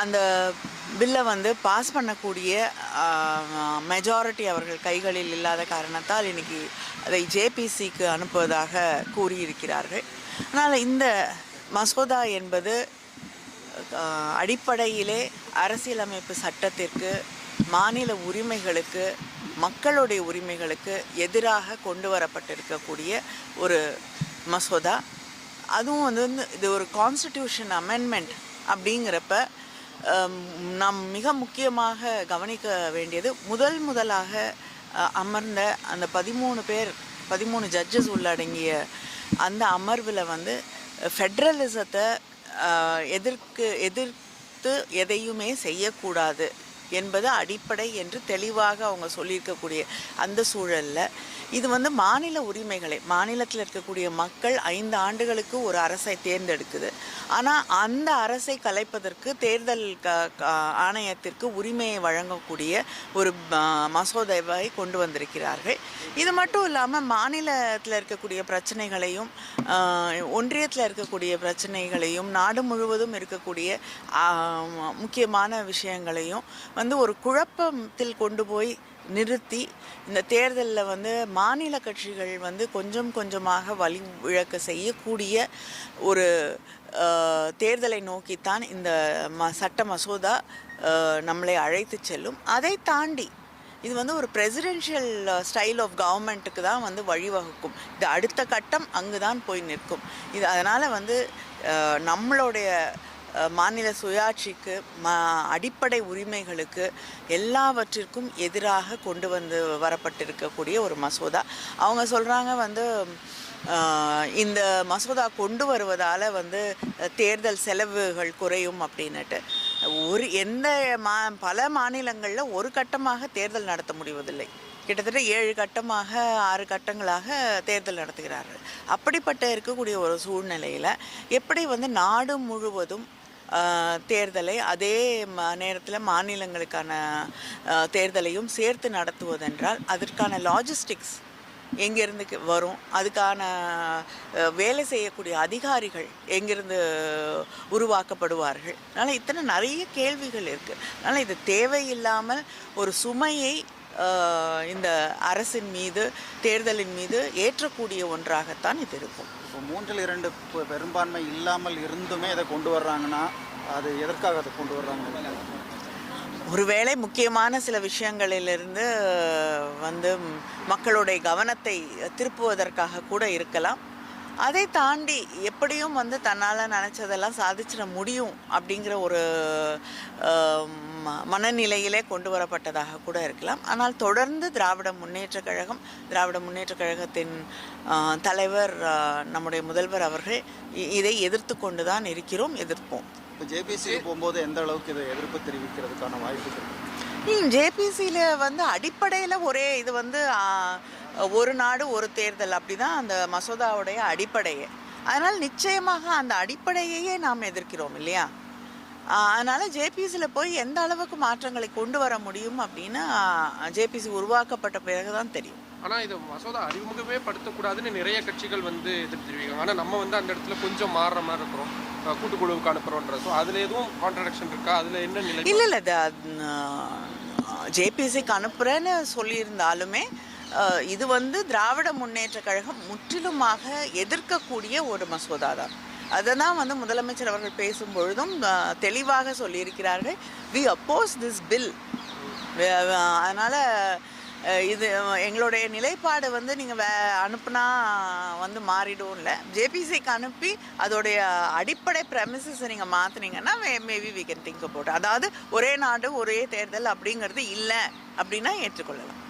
அந்த பில்லை வந்து பாஸ் பண்ணக்கூடிய மெஜாரிட்டி அவர்கள் கைகளில் இல்லாத காரணத்தால் இன்னைக்கு அதை ஜேபிசிக்கு அனுப்புவதாக கூறியிருக்கிறார்கள். அதனால் இந்த மசோதா என்பது அடிப்படையிலே அரசியலமைப்பு சட்டத்திற்கு மாநில உரிமைகளுக்கு மக்களுடைய உரிமைகளுக்கு எதிராக கொண்டு வரப்பட்டிருக்கக்கூடிய ஒரு மசோதா. அதுவும் வந்து வந்து இது ஒரு கான்ஸ்டிடியூஷன் அமெண்ட்மெண்ட் அப்படிங்கிறப்ப நாம் மிக முக்கியமாக கவனிக்க வேண்டியது முதல் முதலாக அமர்ந்த அந்த பதிமூணு பேர் பதிமூணு ஜட்ஜஸ் உள்ளடங்கிய அந்த அமர்வில் வந்து ஃபெட்ரலிசத்தை எதிர்க்கு எதிர்த்து எதையுமே செய்யக்கூடாது என்பது அடிப்படை என்று தெளிவாக அவங்க சொல்லியிருக்கக்கூடிய அந்த சூழலில். இது வந்து மாநில உரிமைகளை மாநிலத்தில் இருக்கக்கூடிய மக்கள் ஐந்து ஆண்டுகளுக்கு ஒரு அரசை தேர்ந்தெடுக்குது. ஆனால் அந்த அரசை கலைப்பதற்கு தேர்தல் க ஆணையத்திற்கு உரிமையை வழங்கக்கூடிய ஒரு மசோதாவை கொண்டு வந்திருக்கிறார்கள். இது மட்டும் இல்லாமல் மாநிலத்தில் இருக்கக்கூடிய பிரச்சனைகளையும் ஒன்றியத்தில் இருக்கக்கூடிய பிரச்சனைகளையும் நாடு முழுவதும் இருக்கக்கூடிய முக்கியமான விஷயங்களையும் வந்து ஒரு குழப்பத்தில் கொண்டு போய் நிறுத்தி இந்த தேர்தலில் வந்து மாநில கட்சிகள் வந்து கொஞ்சம் கொஞ்சமாக வழி இழக்க செய்யக்கூடிய ஒரு தேர்தலை நோக்கித்தான் இந்த ம சட்ட மசோதா நம்மளை அழைத்து செல்லும். அதை தாண்டி இது வந்து ஒரு பிரசிடென்ஷியல் ஸ்டைல் ஆஃப் கவர்மெண்ட்டுக்கு தான் வந்து வழிவகுக்கும். இது அடுத்த கட்டம் அங்கு தான் போய் நிற்கும். இது அதனால் வந்து நம்மளுடைய மாநில சுயாட்சிக்கு ம அடிப்படை உரிமைகளுக்கு எல்லாவற்றிற்கும் எதிராக கொண்டு வந்து வரப்பட்டிருக்கக்கூடிய ஒரு மசோதா. அவங்க சொல்கிறாங்க வந்து இந்த மசோதா கொண்டு வருவதால் வந்து தேர்தல் செலவுகள் குறையும் அப்படின்னுட்டு. ஒரு எந்த மா பல மாநிலங்களில் ஒரு கட்டமாக தேர்தல் நடத்த முடிவதில்லை. கிட்டத்தட்ட ஏழு கட்டமாக ஆறு கட்டங்களாக தேர்தல் நடத்துகிறார்கள். அப்படிப்பட்ட இருக்கக்கூடிய ஒரு சூழ்நிலையில் எப்படி வந்து நாடு முழுவதும் தேர்தலை அதே நேரத்தில் மாநிலங்களுக்கான தேர்தலையும் சேர்த்து நடத்துவதென்றால் அதற்கான லாஜிஸ்டிக்ஸ் எங்கேருந்து வரும். அதுக்கான வேலை செய்யக்கூடிய அதிகாரிகள் எங்கிருந்து உருவாக்கப்படுவார்கள். அதனால் இத்தனை நிறைய கேள்விகள் இருக்குது அதனால் இது தேவையில்லாமல் ஒரு சுமையை இந்த அரசின் மீது தேர்தலின் மீது ஏற்றக்கூடிய ஒன்றாகத்தான் இது இருக்கும். இப்போ மூன்றில் இரண்டு பெரும்பான்மை இல்லாமல் இருந்துமே இதை கொண்டு வர்றாங்கன்னா அது எதற்காக அதை கொண்டு வர்றாங்க? ஒருவேளை முக்கியமான சில விஷயங்களிலிருந்து வந்து மக்களுடைய கவனத்தை திருப்புவதற்காக கூட இருக்கலாம். அதை தாண்டி எப்படியும் வந்து தன்னால் நினச்சதெல்லாம் சாதிச்சிட முடியும் அப்படிங்கிற ஒரு மனநிலையிலே கொண்டு வரப்பட்டதாக கூட இருக்கலாம். ஆனால் தொடர்ந்து திராவிட முன்னேற்றக் கழகம் திராவிட முன்னேற்றக் கழகத்தின் தலைவர் நம்முடைய முதல்வர் அவர்கள் இ- இதை எதிர்த்து கொண்டு தான் இருக்கிறோம் எதிர்ப்போம். இப்போ ஜேபிசிக்கு போகும்போது எந்த அளவுக்கு இதை எதிர்ப்பு தெரிவிக்கிறதுக்கான இருக்கு? ஜேபிசியில் வந்து அடிப்படையில் ஒரே இது வந்து ஒரு நாடு ஒரு தேர்தல் அப்படி தான் அந்த மசோதாவுடைய அடிப்படையே. அதனால் நிச்சயமாக அந்த அடிப்படையையே நாம் எதிர்க்கிறோம் இல்லையா? அதனால ஜேபிசியில் போய் எந்த அளவுக்கு மாற்றங்களை கொண்டு வர முடியும் அப்படின்னு ஜேபிசி உருவாக்கப்பட்ட பிறகுதான் தெரியும். ஆனா இது மசோதா அறிமுகமே படுத்தக்கூடாதுன்னு நிறைய கட்சிகள் வந்து எதிர்த்து தெரிவிக்காங்க ஆனா நம்ம வந்து அந்த இடத்துல கொஞ்சம் மாறுற மாதிரி இருக்கிறோம். கூட்டுக்குழுவுக்கு அனுப்புறோன்ற. ஸோ அதுல எதுவும் கான்ட்ரடிக்ஷன் இருக்கா? அதுல என்ன நிலை இல்லை இல்லை ஜேபிசிக்கு அனுப்புகிறேன்னு சொல்லியிருந்தாலுமே இது வந்து திராவிட முன்னேற்ற கழகம் முற்றிலுமாக எதிர்க்கக்கூடிய ஒரு மசோதா தான். அதை தான் வந்து முதலமைச்சர் அவர்கள் பேசும்பொழுதும் பொழுதும் தெளிவாக சொல்லியிருக்கிறார்கள். வி அப்போஸ் திஸ் பில் அதனால் இது எங்களுடைய நிலைப்பாடு வந்து நீங்கள் வே அனுப்புனா வந்து மாறிடும் இல்லை. ஜேபிசிக்கு அனுப்பி அதோடைய அடிப்படை ப்ரெமிசஸை நீங்கள் மாற்றினீங்கன்னா maybe we can think about அதாவது ஒரே நாடு ஒரே தேர்தல் அப்படிங்கிறது இல்லை அப்படின்னா ஏற்றுக்கொள்ளலாம்.